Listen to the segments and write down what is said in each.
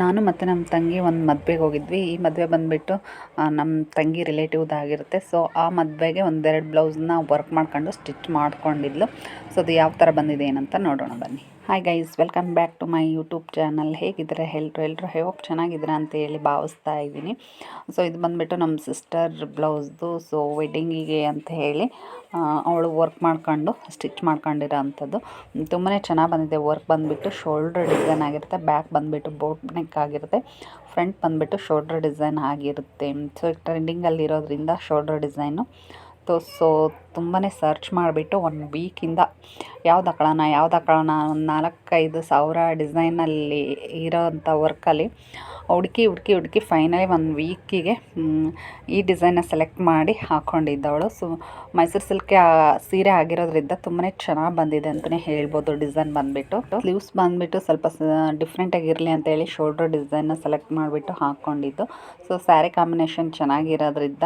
ನಾನು ಮತ್ತು ನಮ್ಮ ತಂಗಿ ಒಂದು ಮದುವೆಗೆ ಹೋಗಿದ್ವಿ. ಈ ಮದುವೆ ಬಂದುಬಿಟ್ಟು ನಮ್ಮ ತಂಗಿ ರಿಲೇಟಿವ್ದಾಗಿರುತ್ತೆ ಸೊ ಆ ಮದುವೆಗೆ ಒಂದೆರಡು ಬ್ಲೌಸ್ನ ವರ್ಕ್ ಮಾಡ್ಕೊಂಡು ಸ್ಟಿಚ್ ಮಾಡ್ಕೊಂಡಿದ್ಲು. ಸೊ ಅದು ಯಾವ ಥರ ಬಂದಿದೆ ಏನಂತ ನೋಡೋಣ ಬನ್ನಿ. Hi guys welcome back to my YouTube channel ಹೇಗಿದ್ದಾರೆ ಎಲ್ಲರೂ ಎಲ್ಲರೂ ಹೋಪ್ ಚೆನ್ನಾಗಿದ್ದೀರಾ ಅಂತ ಹೇಳಿ ಭಾವಿಸ್ತಾ ಇದ್ದೀನಿ. ಸೊ ಇದು ಬಂದುಬಿಟ್ಟು ನಮ್ಮ ಸಿಸ್ಟರ್ ಬ್ಲೌಸ್ದು ಸೊ ವೆಡ್ಡಿಂಗಿಗೆ ಅಂತ ಹೇಳಿ ಅವಳು ವರ್ಕ್ ಮಾಡ್ಕೊಂಡು ಸ್ಟಿಚ್ ಮಾಡ್ಕೊಂಡಿರೋ ಅಂಥದ್ದು ತುಂಬಾ ಚೆನ್ನಾಗಿ ಬಂದಿದೆ ವರ್ಕ್ ಬಂದುಬಿಟ್ಟು ಶೋಲ್ಡ್ರ್ ಡಿಸೈನ್ ಆಗಿರುತ್ತೆ ಬ್ಯಾಕ್ ಬಂದುಬಿಟ್ಟು ಬೋಟ್ ನೆಕ್ ಆಗಿರುತ್ತೆ ಫ್ರಂಟ್ ಬಂದುಬಿಟ್ಟು ಶೋಲ್ಡ್ರ್ ಡಿಸೈನ್ ಆಗಿರುತ್ತೆ. ಸೊ ಟ್ರೆಂಡಿಂಗಲ್ಲಿ ಇರೋದ್ರಿಂದ ಶೋಲ್ಡ್ರ್ ಡಿಸೈನು ತೋ ಸೊ ತುಂಬಾ ಸರ್ಚ್ ಮಾಡಿಬಿಟ್ಟು ಒನ್ ವೀಕಿಂದ ಯಾವ್ದು ಹಾಕೊಳ್ಳೋಣ ಯಾವ್ದು ಹಾಕೊಳ್ಳೋಣ ಒಂದು ನಾಲ್ಕೈದು ಸಾವಿರ ಡಿಸೈನಲ್ಲಿ ಇರೋವಂಥ ವರ್ಕಲ್ಲಿ ಹುಡುಕಿ ಹುಡುಕಿ ಹುಡುಕಿ ಫೈನಲಿ ಒಂದು ವೀಕಿಗೆ ಈ ಡಿಸೈನ್ನ ಸೆಲೆಕ್ಟ್ ಮಾಡಿ ಹಾಕ್ಕೊಂಡಿದ್ದವಳು ಸೊ ಮೈಸೂರು ಸಿಲ್ಕೆ ಸೀರೆ ಆಗಿರೋದ್ರಿಂದ ತುಂಬಾ ಚೆನ್ನಾಗಿ ಬಂದಿದೆ ಅಂತಲೇ ಹೇಳ್ಬೋದು ಡಿಸೈನ್ ಬಂದುಬಿಟ್ಟು. ಸ್ಲೀವ್ಸ್ ಬಂದುಬಿಟ್ಟು ಸ್ವಲ್ಪ ಡಿಫ್ರೆಂಟಾಗಿರಲಿ ಅಂತೇಳಿ ಶೋಲ್ಡ್ರ್ ಡಿಸೈನ್ನ ಸೆಲೆಕ್ಟ್ ಮಾಡಿಬಿಟ್ಟು ಹಾಕ್ಕೊಂಡಿದ್ದು ಸೊ ಸ್ಯಾರಿ ಕಾಂಬಿನೇಷನ್ ಚೆನ್ನಾಗಿರೋದ್ರಿಂದ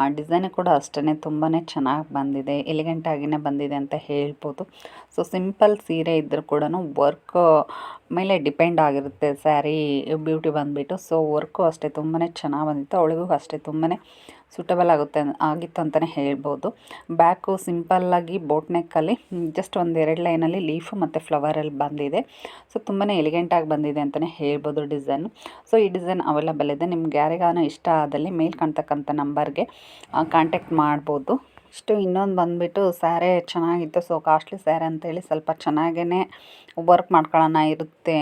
ಆ ಡಿಸೈನ್ ಕೂಡ ಅಷ್ಟೇ ತುಂಬಾ ಚೆನ್ನಾಗಿ ಬಂದಿದೆ ಎಲಿಗೆಂಟಾಗಿನೇ ಬಂದಿದೆ ಅಂತ ಹೇಳ್ಬೋದು. ಸೊ ಸಿಂಪಲ್ ಸೀರೆ ಇದ್ದರೂ ಕೂಡ ವರ್ಕ್ ಮೇಲೆ ಡಿಪೆಂಡ್ ಆಗಿರುತ್ತೆ. ಸ್ಯಾರಿ ಬ್ಯೂಟಿ ಬಂದುಬಿಟ್ಟು. ಸೊ ವರ್ಕು ಅಷ್ಟೇ ತುಂಬಾ ಚೆನ್ನಾಗಿ ಬಂದಿತ್ತು, ಅವಳಿಗೂ ಅಷ್ಟೇ ತುಂಬಾ ಸೂಟಬಲ್ ಆಗುತ್ತೆ ಆಗಿತ್ತು ಅಂತಲೇ ಹೇಳ್ಬೋದು. ಬ್ಯಾಕು ಸಿಂಪಲ್ಲಾಗಿ ಬೋಟ್ ನೆಕ್ಕಲ್ಲಿ ಜಸ್ಟ್ ಒಂದು ಎರಡು ಲೈನಲ್ಲಿ ಲೀಫು ಮತ್ತು ಫ್ಲವರಲ್ಲಿ ಬಂದಿದೆ. ಸೊ ತುಂಬಾ ಎಲಿಗೆಂಟಾಗಿ ಬಂದಿದೆ ಅಂತಲೇ ಹೇಳ್ಬೋದು ಡಿಸೈನು. ಸೊ ಈ ಡಿಸೈನ್ ಅವೈಲಬಲ್ ಇದೆ, ನಿಮ್ಗೆ ಯಾರಿಗಾನ ಇಷ್ಟ ಆದಲ್ಲಿ ಮೇಲ್ ಕಾಣ್ತಕ್ಕಂಥ ನಂಬರ್ಗೆ ಕಾಂಟ್ಯಾಕ್ಟ್ ಮಾಡ್ಬೋದು. ಇಷ್ಟು ಇನ್ನೊಂದು ಬಂದುಬಿಟ್ಟು ಸ್ಯಾರೆ ಚೆನ್ನಾಗಿತ್ತು, ಸೊ ಕಾಸ್ಟ್ಲಿ ಸ್ಯಾರೆ ಅಂತೇಳಿ ಸ್ವಲ್ಪ ಚೆನ್ನಾಗೇ ವರ್ಕ್ ಮಾಡ್ಕೊಳ್ಳೋಣ ಇರುತ್ತೆ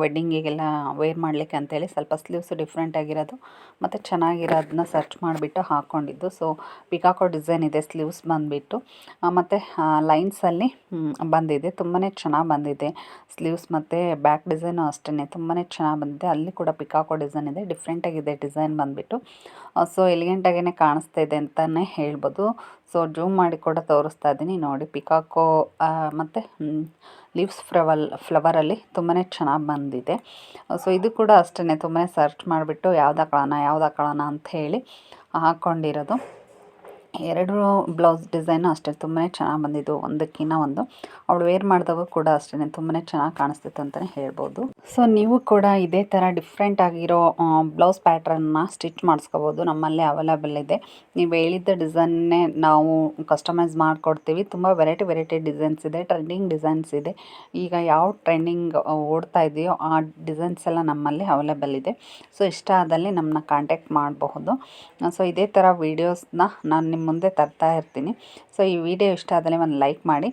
ವೆಡ್ಡಿಂಗಿಗೆಲ್ಲ ವೇರ್ ಮಾಡಲಿಕ್ಕೆ ಅಂತೇಳಿ ಸ್ವಲ್ಪ ಸ್ಲೀವ್ಸ್ ಡಿಫ್ರೆಂಟ್ ಆಗಿರೋದು. ಮತ್ತು ಚೆನ್ನಾಗಿರೋದನ್ನ ಸರ್ಚ್ ಮಾಡಿಬಿಟ್ಟು ಹಾಕ್ಕೊಂಡಿದ್ದು ಸೊ ಪಿಕಾಕೋ ಡಿಸೈನ್ ಇದೆ ಸ್ಲೀವ್ಸ್ ಬಂದುಬಿಟ್ಟು. ಮತ್ತು ಲೈನ್ಸಲ್ಲಿ ಬಂದಿದೆ. ತುಂಬಾ ಚೆನ್ನಾಗಿ ಬಂದಿದೆ. ಸ್ಲೀವ್ಸ್ ಮತ್ತು ಬ್ಯಾಕ್ ಡಿಸೈನು ಅಷ್ಟೇ ತುಂಬಾ ಚೆನ್ನಾಗಿ ಬಂದಿದೆ. ಅಲ್ಲಿ ಕೂಡ ಪಿಕಾಕೋ ಡಿಸೈನ್ ಇದೆ. ಡಿಫ್ರೆಂಟಾಗಿದೆ ಡಿಸೈನ್ ಬಂದುಬಿಟ್ಟು. ಸೊ ಎಲಿಗೆಂಟಾಗೇ ಕಾಣಿಸ್ತಾ ಇದೆ ಅಂತಲೇ ಹೇಳ್ಬೋದು. ಸೊ ಜೂಮ್ ಮಾಡಿ ಕೂಡ ತೋರಿಸ್ತಾ ಇದ್ದೀನಿ ನೋಡಿ ಪಿಕಾಕೋ ಮತ್ತು ಲೀವ್ಸ್ ಫ್ಲವಲ್ ಫ್ಲವರಲ್ಲಿ ತುಂಬಾ ಚೆನ್ನಾಗಿ ಬಂದಿದೆ. ಸೊ ಇದು ಕೂಡ ಅಷ್ಟೇ ತುಂಬಾ ಸರ್ಚ್ ಮಾಡಿಬಿಟ್ಟು ಯಾವ್ದು ಹಾಕೊಳ್ಳೋಣ ಯಾವ್ದು ಹಾಕೊಳ್ಳೋಣ ಅಂತ ಹೇಳಿ ಹಾಕ್ಕೊಂಡಿರೋದು ಎರಡು ಬ್ಲೌಸ್ ಡಿಸೈನು ಅಷ್ಟೇ ತುಂಬಾ ಚೆನ್ನಾಗಿ ಬಂದಿದ್ದು. ಒಂದಕ್ಕಿಂತ ಒಂದು. ಅವಳು ವೇರ್ ಮಾಡಿದಾಗ ಕೂಡ ಅಷ್ಟೇ ತುಂಬಾ ಚೆನ್ನಾಗಿ ಕಾಣಿಸ್ತಿತ್ತು ಅಂತಲೇ ಹೇಳ್ಬೋದು. ಸೊ ನೀವು ಕೂಡ ಇದೇ ಥರ ಡಿಫ್ರೆಂಟ್ ಆಗಿರೋ ಬ್ಲೌಸ್ ಪ್ಯಾಟ್ರನ್ನ ಸ್ಟಿಚ್ ಮಾಡಿಸ್ಕೋಬೋದು. ನಮ್ಮಲ್ಲಿ ಅವೈಲೇಬಲ್ ಇದೆ. ನೀವು ಹೇಳಿದ್ದ ಡಿಸೈನ್ನೇ ನಾವು ಕಸ್ಟಮೈಸ್ ಮಾಡಿಕೊಡ್ತೀವಿ. ತುಂಬ ವೆರೈಟಿ ವೆರೈಟಿ ಡಿಸೈನ್ಸ್ ಇದೆ ಟ್ರೆಂಡಿಂಗ್ ಡಿಸೈನ್ಸ್ ಇದೆ. ಈಗ ಯಾವ ಟ್ರೆಂಡಿಂಗ್ ಓಡ್ತಾ ಇದೆಯೋ ಆ ಡಿಸೈನ್ಸ್ ಎಲ್ಲ ನಮ್ಮಲ್ಲಿ ಅವೈಲೇಬಲ್ ಇದೆ. ಸೊ ಇಷ್ಟ ಆದಲ್ಲಿ ನಮ್ಮನ್ನ ಕಾಂಟ್ಯಾಕ್ಟ್ ಮಾಡಬಹುದು. ಸೊ ಇದೇ ಥರ ವೀಡಿಯೋಸ್ನ ನಾನು ನಿಮ್ಮ ಮುಂದೆ ತರ್ತಾ ಇರ್ತೀನಿ. ಸೊ ಈ ವಿಡಿಯೋ ಇಷ್ಟ ಆದರೆ ಒಂದು ಲೈಕ್ ಮಾಡಿ.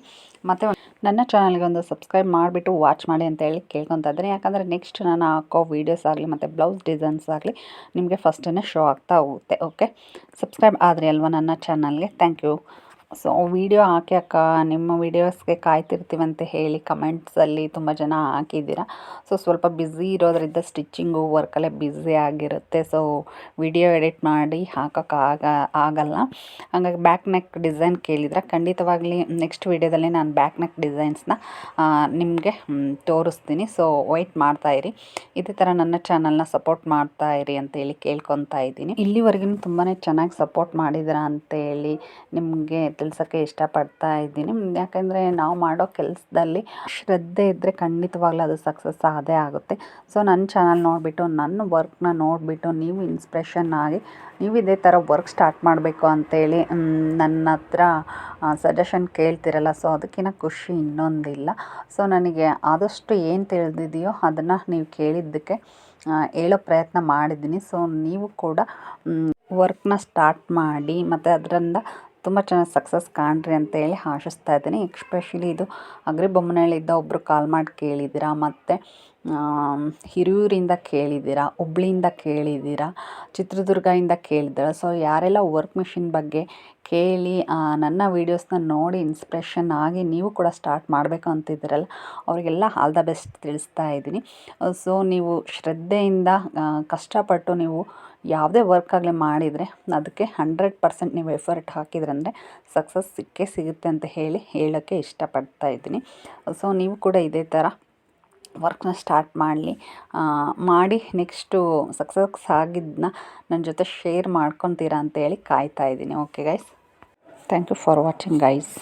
ಮತ್ತು ನನ್ನ ಚಾನಲ್ಗೆ ಒಂದು ಸಬ್ಸ್ಕ್ರೈಬ್ ಮಾಡಿಬಿಟ್ಟು ವಾಚ್ ಮಾಡಿ ಅಂತ ಹೇಳಿ ಕೇಳ್ಕೊತಾ ಇದ್ದೀನಿ ಯಾಕಂದರೆ ನೆಕ್ಸ್ಟ್ ನಾನು ಹಾಕೋ ವೀಡಿಯೋಸ್ ಆಗಲಿ, ಮತ್ತು ಬ್ಲೌಸ್ ಡಿಸೈನ್ಸ್ ಆಗಲಿ, ನಿಮಗೆ ಫಸ್ಟನ್ನೇ ಶೋ ಆಗ್ತಾ ಹೋಗುತ್ತೆ. ಓಕೆ ಸಬ್ಸ್ಕ್ರೈಬ್ ಆದರೆ ಅಲ್ವಾ ನನ್ನ ಚಾನಲ್ಗೆ ಥ್ಯಾಂಕ್ ಯು ಸೊ ವೀಡಿಯೋ ಹಾಕಿ ಅಕ್ಕ, ನಿಮ್ಮ ವೀಡಿಯೋಸ್ಗೆ ಕಾಯ್ತಿರ್ತೀವಂತ ಹೇಳಿ ಕಮೆಂಟ್ಸಲ್ಲಿ ತುಂಬ ಜನ ಹಾಕಿದ್ದೀರ. ಸೊ ಸ್ವಲ್ಪ ಬ್ಯುಸಿ ಇರೋದ್ರಿಂದ ಸ್ಟಿಚ್ಚಿಂಗು ವರ್ಕಲ್ಲೇ ಬ್ಯುಸಿ ಆಗಿರುತ್ತೆ. ಸೊ ವಿಡಿಯೋ ಎಡಿಟ್ ಮಾಡಿ ಹಾಕೋಕ್ಕಾಗ ಆಗಲ್ಲ. ಹಾಗಾಗಿ ಬ್ಯಾಕ್ ನೆಕ್ ಡಿಸೈನ್ ಕೇಳಿದ್ರೆ ಖಂಡಿತವಾಗ್ಲಿ ನೆಕ್ಸ್ಟ್ ವೀಡಿಯೋದಲ್ಲಿ ನಾನು ಬ್ಯಾಕ್ ನೆಕ್ ಡಿಸೈನ್ಸ್ನ ನಿಮಗೆ ತೋರಿಸ್ತೀನಿ. ಸೊ ವೈಟ್ ಮಾಡ್ತಾಯಿರಿ ಇದೇ ಥರ ನನ್ನ ಚಾನಲ್ನ ಸಪೋರ್ಟ್ ಮಾಡ್ತಾ ಇರಿ ಅಂತೇಳಿ ಕೇಳ್ಕೊತಾ ಇದ್ದೀನಿ. ಇಲ್ಲಿವರೆಗೂ ತುಂಬಾ ಚೆನ್ನಾಗಿ ಸಪೋರ್ಟ್ ಮಾಡಿದ್ದೀರಾ ಅಂತೇಳಿ ನಿಮಗೆ ತಿಳಿಸೋಕ್ಕೆ ಇಷ್ಟಪಡ್ತಾ ಇದ್ದೀನಿ. ಯಾಕೆಂದರೆ ನಾವು ಮಾಡೋ ಕೆಲಸದಲ್ಲಿ ಶ್ರದ್ಧೆ ಇದ್ದರೆ ಖಂಡಿತವಾಗ್ಲೂ ಅದು ಸಕ್ಸಸ್ ಆದೇ ಆಗುತ್ತೆ. ಸೊ ನನ್ನ ಚಾನಲ್ ನೋಡಿಬಿಟ್ಟು, ನನ್ನ ವರ್ಕ್ನ ನೋಡಿಬಿಟ್ಟು, ನೀವು ಇನ್ಸ್ಪಿರೇಷನ್ ಆಗಿ, ನೀವು ಇದೇ ಥರ ವರ್ಕ್ ಸ್ಟಾರ್ಟ್ ಮಾಡಬೇಕು ಅಂತೇಳಿ ನನ್ನ ಹತ್ರ ಸಜೆಷನ್ ಕೇಳ್ತಿರಲ್ಲ ಸೊ ಅದಕ್ಕಿಂತ ಖುಷಿ ಇನ್ನೊಂದಿಲ್ಲ. ಸೊ ನನಗೆ ಆದಷ್ಟು ಏನು ತಿಳಿದಿದೆಯೋ ಅದನ್ನು ನೀವು ಕೇಳಿದ್ದಕ್ಕೆ ಹೇಳೋ ಪ್ರಯತ್ನ ಮಾಡಿದ್ದೀನಿ. ಸೊ ನೀವು ಕೂಡ ವರ್ಕ್ನ ಸ್ಟಾರ್ಟ್ ಮಾಡಿ, ಮತ್ತು ಅದರಿಂದ ತುಂಬ ಚೆನ್ನಾಗಿ ಸಕ್ಸಸ್ ಕಾಣ್ರಿ ಅಂತ ಹೇಳಿ ಆಶಿಸ್ತಾ ಇದ್ದೀನಿ. ಎಕ್ಸ್ಪೆಷಲಿ ಇದು ಅಗ್ರಿ ಬೊಮ್ಮನಹಳ್ಳಿಯಿಂದ ಒಬ್ಬರು ಕಾಲ್ ಮಾಡಿ ಕೇಳಿದ್ದೀರಾ? ಮತ್ತು ಹಿರಿಯೂರಿಂದ ಕೇಳಿದ್ದೀರಾ, ಹುಬ್ಳಿಯಿಂದ ಕೇಳಿದ್ದೀರಾ ಚಿತ್ರದುರ್ಗದಿಂದ ಕೇಳಿದ್ದೀರಾ? ಸೊ ಯಾರೆಲ್ಲ ವರ್ಕ್ ಮಿಷಿನ್ ಬಗ್ಗೆ ಕೇಳಿ ನನ್ನ ವೀಡಿಯೋಸ್ನ ನೋಡಿ ಇನ್ಸ್ಪಿರೇಷನ್ ಆಗಿ ನೀವು ಕೂಡ ಸ್ಟಾರ್ಟ್ ಮಾಡಬೇಕು ಅಂತಿದ್ದೀರಲ್ಲ, ಅವರಿಗೆಲ್ಲ ಆಲ್ ದ ಬೆಸ್ಟ್ ತಿಳಿಸ್ತಾ ಇದ್ದೀನಿ. ಸೊ ನೀವು ಶ್ರದ್ಧೆಯಿಂದ ಕಷ್ಟಪಟ್ಟು ನೀವು ಯಾವುದೇ ವರ್ಕ್ ಆಗಲಿ ಮಾಡಿದರೆ ಅದಕ್ಕೆ ಹಂಡ್ರೆಡ್ ಪರ್ಸೆಂಟ್ ನೀವು ಎಫರ್ಟ್ ಹಾಕಿದ್ರಂದರೆ ಸಕ್ಸಸ್ ಸಿಕ್ಕೇ ಸಿಗುತ್ತೆ ಅಂತ ಹೇಳಿ ಹೇಳೋಕ್ಕೆ ಇಷ್ಟಪಡ್ತಾ ಇದ್ದೀನಿ. ಸೊ ನೀವು ಕೂಡ ಇದೇ ಥರ ವರ್ಕ್ನ ಸ್ಟಾರ್ಟ್ ಮಾಡಲಿ. ಮಾಡಿ ನೆಕ್ಸ್ಟು ಸಕ್ಸಸ್ ಆಗಿದ್ದನ್ನ ನನ್ನ ಜೊತೆ ಶೇರ್ ಮಾಡ್ಕೊತೀರಾ ಅಂತೇಳಿ ಕಾಯ್ತಾ ಇದ್ದೀನಿ. Okay guys thank you for watching guys